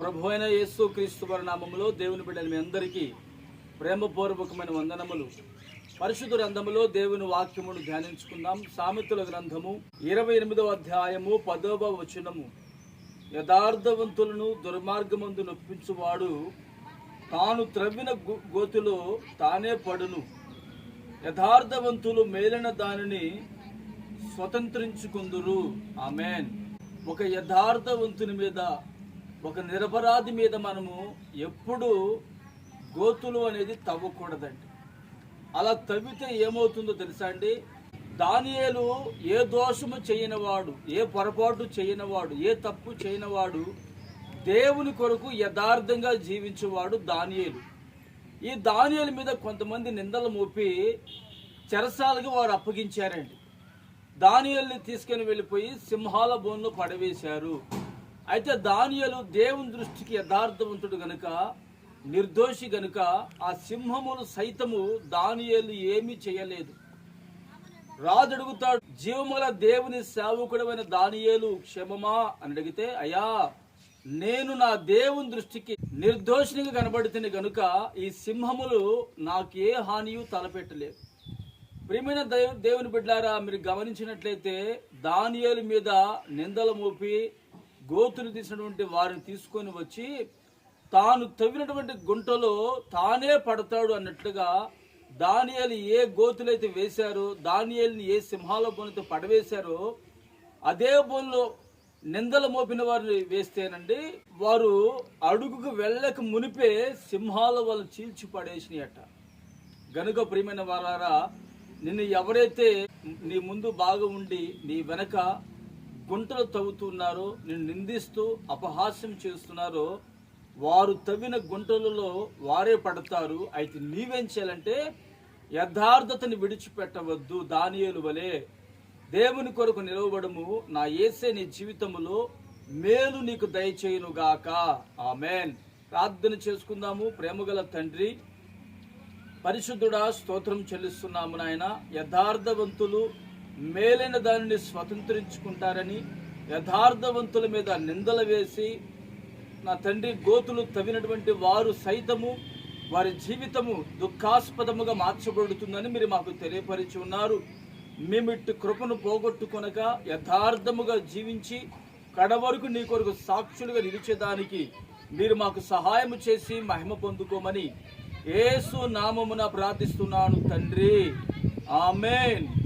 ప్రభు అయిన యేసు క్రీస్తు పరిణామంలో దేవుని బిడ్డలు మీ అందరికీ ప్రేమపూర్వకమైన వందనములు. పరిశుద్ధ గ్రంథములో దేవుని వాక్యమును ధ్యానించుకుందాం. సామెతల గ్రంథము ఇరవై ఎనిమిదవ అధ్యాయము పదవ వచనము. యథార్థవంతులను దుర్మార్గమందు నొప్పించువాడు తాను త్రవ్విన గో- గోతిలో తానే పడును. యథార్థవంతులు మేలిన దానిని స్వతంత్రించుకుందురు. ఆమెన్. ఒక యథార్థవంతుని మీద ఒక నిరపరాధి మీద మనము ఎప్పుడు గోతులు అనేది తవ్వకూడదండి. అలా తవ్వితే ఏమవుతుందో తెలుసా అండి? దానియేలు ఏ దోషము చేయనివాడు ఏ పొరపాటు చేయనివాడు ఏ తప్పు చేయనివాడు దేవుని కొరకు యథార్థంగా జీవించేవాడు దానియేలు. ఈ దానియేలు మీద కొంతమంది నిందలు మోపి చెరసాలుగా వారు అప్పగించారండి. దానియల్ని తీసుకుని వెళ్ళిపోయి సింహాల బోన్లో పడవేశారు. అయితే దానియలు దేవుని దృష్టికి యథార్థవంతుడు గనుక నిర్దోషి గనుక ఆ సింహములు సైతము దానియలు ఏమీ చేయలేదు. రాజు అడుగుతాడు జీవముల దేవుని సేవకుడమైన దానియేలు క్షమమా? అని అడిగితే అయ్యా నేను నా దేవుని దృష్టికి నిర్దోషినిగా కనబడుతుంది గనుక ఈ సింహములు నాకు ఏ హానియు తలపెట్టలేదు. ప్రియమైన దేవుని బిడ్డారా మీరు గమనించినట్లయితే దానియేలు మీద నిందలు మోపి గోతులు తీసినటువంటి వారిని తీసుకొని వచ్చి తాను తవ్వినటువంటి గుంటలో తానే పడతాడు అన్నట్లుగా దానియేలు ఏ గోతులైతే వేశారో దానియేలుని ఏ సింహాల బోనితో పడవేశారో అదే బోన్లో నిందలు మోపిన వారిని వేస్తేనండి వారు అడుగుకు వెళ్ళక మునిపే సింహాల వల్ల చీల్చి పడేసినాయట. గనుక ప్రియమైన వారారా నిన్ను ఎవరైతే నీ ముందు బాగా ఉండి నీ వెనక గుంటలు తవ్వుతున్నారో నిన్ను నిందిస్తూ అపహాస్యం చేస్తున్నారో. వారు తవ్విన గుంటలలో వారే పడతారు. అయితే నీవేం చేయాలంటే యథార్థతని విడిచిపెట్టవద్దు దానియలు వలె. దేవుని కొరకు నిలవబడము. నా ఏసే నీ జీవితములో మేలు నీకు దయచేయునుగాక. ఆమెన్. ప్రార్థన చేసుకుందాము. ప్రేమగల తండ్రి పరిశుద్ధుడా స్తోత్రం చెల్లిస్తున్నాము నాయన. యథార్థవంతులు మేలైన దానిని స్వతంత్రించుకుంటారని యథార్థవంతుల మీద నిందలు వేసి నా తండ్రి గోతులు తవ్వినటువంటి వారు సైతము వారి జీవితము దుఃఖాస్పదముగా మార్చబడుతుందని మీరు మాకు తెలియపరిచి ఉన్నారు. మేమిట్టి కృపను పోగొట్టుకొనక యథార్థముగా జీవించి కడవరకు నీ కొరకు సాక్షులుగా నిలిచేదానికి మీరు మాకు సహాయము చేసి మహిమ పొందుకోమని ఏసు నామమున ప్రార్థిస్తున్నాను తండ్రి. ఆమెన్.